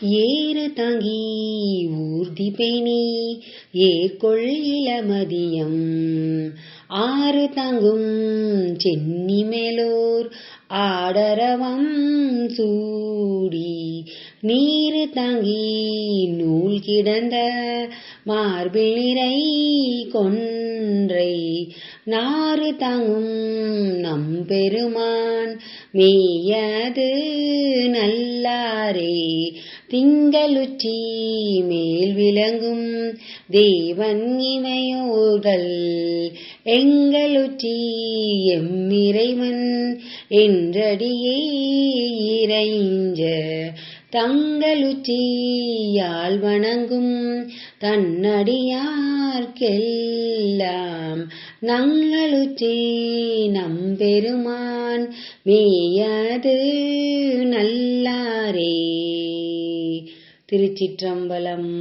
ஏறு தங்கி ஊர்தி பேணி ஏற்கொள் இளமதியம் ஆறு தங்கும் சென்னி மேலோர் ஆடரவம் சூடி நீரு தங்கி நூல் கிடந்த மார்பில் நிறை கொன்றை. நாறு தங்கும் நம்பெருமான் மேயது நல்லாரே. திங்களுச்சி மேல் விளங்கும் தேவன் இமையோர்கள் எங்களுச்சி எம்மிறைவன் என்றடியே இறைஞ்ச தங்களுச்சியால் வணங்கும் தன்னடியார்க்கெல்லாம் நங்களுச்சி நம்பெருமான் மேயது நல்லாரே. திருச்சிற்றம்பலம்